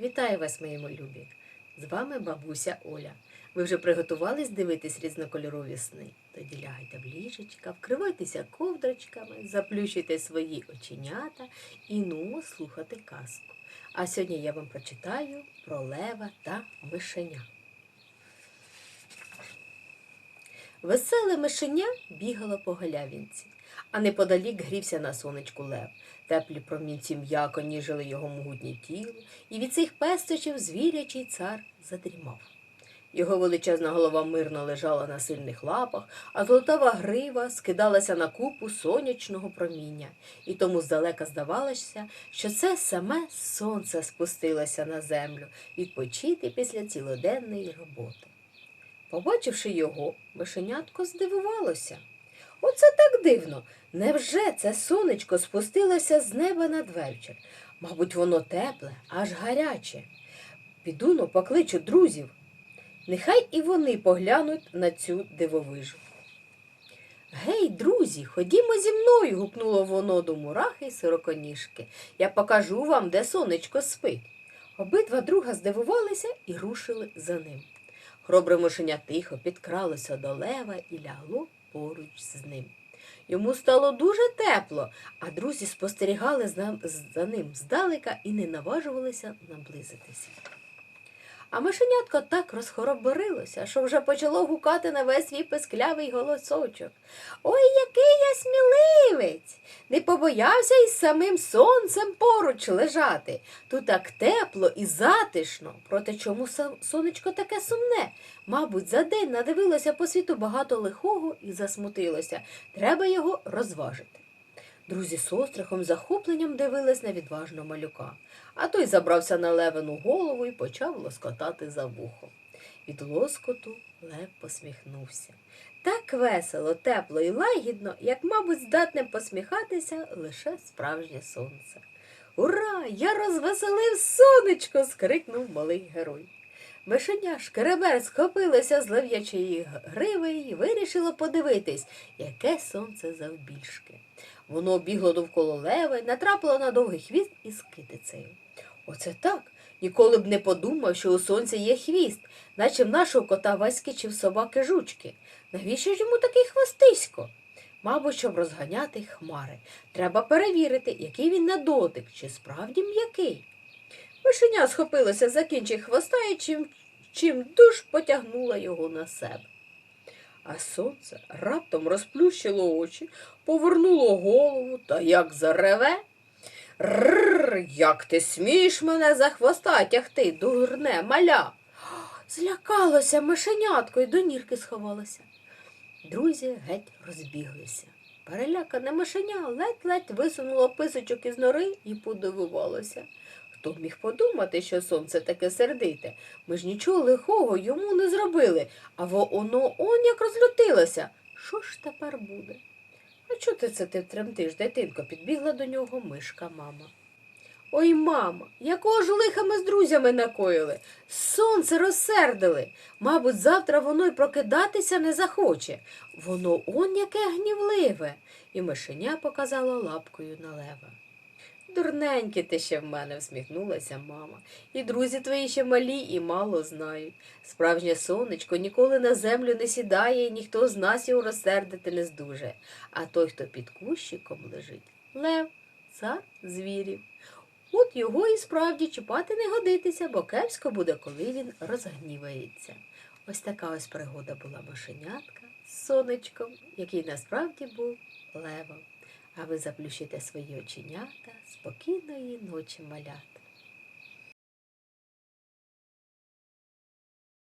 Вітаю вас, мої любі! З вами бабуся Оля. Ви вже приготувались дивитись різнокольорові сни? Тоді лягайте в ліжечка, вкривайтеся ковдрочками, заплющуйте свої оченята і ну слухати казку. А сьогодні я вам прочитаю про лева та мишеня. Веселе мишеня бігало по галявинці, а неподалік грівся на сонечку лев. Теплі промінці м'яко ніжили його могутнє тіло, і від цих пестощів звірячий цар задрімав. Його величезна голова мирно лежала на сильних лапах, а золотава грива скидалася на купу сонячного проміння, і тому здалека здавалося, що це саме сонце спустилося на землю відпочити після цілоденної роботи. Побачивши його, мишенятко здивувалося. Оце так дивно. Невже це сонечко спустилося з неба надвечір? Мабуть, воно тепле, аж гаряче. Піду но покличу друзів. Нехай і вони поглянуть на цю дивовижу. Гей, друзі, ходімо зі мною. гукнуло воно до мурахи й сороконіжки. Я покажу вам, де сонечко спить. Обидва друга здивувалися і рушили за ним. Хоробре мишеня тихо підкралося до лева і лягло поруч з ним. Йому стало дуже тепло, а друзі спостерігали за ним здалека і не наважувалися наблизитися. А мишенятко так розхороборилося, що вже почало гукати на весь свій песклявий голосочок. Ой, який я сміливець! Не побоявся із самим сонцем поруч лежати. Тут так тепло і затишно. Проте чому сонечко таке сумне? Мабуть, за день надивилося по світу багато лихого і засмутилося. Треба його розважити. Друзі з острахом захопленням дивились на відважного малюка, а той забрався на левину голову і почав лоскотати за вухом. Від лоскоту лев посміхнувся. Так весело, тепло і лагідно, як, мабуть, здатне посміхатися лише справжнє сонце. Ура! Я розвеселив сонечко. скрикнув малий герой. Мишеня шкеребер схопилося з лев'ячої гриви і вирішило подивитись, яке сонце завбільшки. Воно бігло довкола лева, й натрапило на довгий хвіст із китицею. Оце так. Ніколи б не подумав, що у сонця є хвіст, наче в нашого кота Васьки чи в собаки жучки. Навіщо ж йому такий хвостисько? Мабуть, щоб розганяти хмари. Треба перевірити, який він на дотик, чи справді м'який. Мишеня схопилося за кінчик хвоста і чим, чим душ потягнула його на себе. А сонце раптом розплющило очі, повернуло голову та як зареве. Рррр, як ти смієш мене за хвоста тягти, дурне маля. Злякалося мишенятко і до нірки сховалося. Друзі геть розбіглися. Перелякане мишеня ледь-ледь висунуло писочок із нори і подивувалося. Хто б міг подумати, що сонце таке сердите? Ми ж нічого лихого йому не зробили, а воно он як розлютилося. Що ж тепер буде? А чого ти це ти тремтиш, дитинко? підбігла до нього мишка мама. Ой, мама, якого ж лиха ми з друзями накоїли? Сонце розсердили. Мабуть, завтра воно й прокидатися не захоче. Воно он яке гнівливе. І мишеня показала лапкою на лева. Дурненький ти ще в мене, всміхнулася мама. І друзі твої ще малі і мало знають. Справжнє сонечко ніколи на землю не сідає, і ніхто з нас його розсердити не здуже. А той, хто під кущиком лежить, лев, цар звірів. От його і справді чіпати не годитися, бо кепсько буде, коли він розгнівається. Ось така ось пригода була мишенятка з сонечком, який насправді був левом. А ви заплющите свої оченята спокійної ночі малята.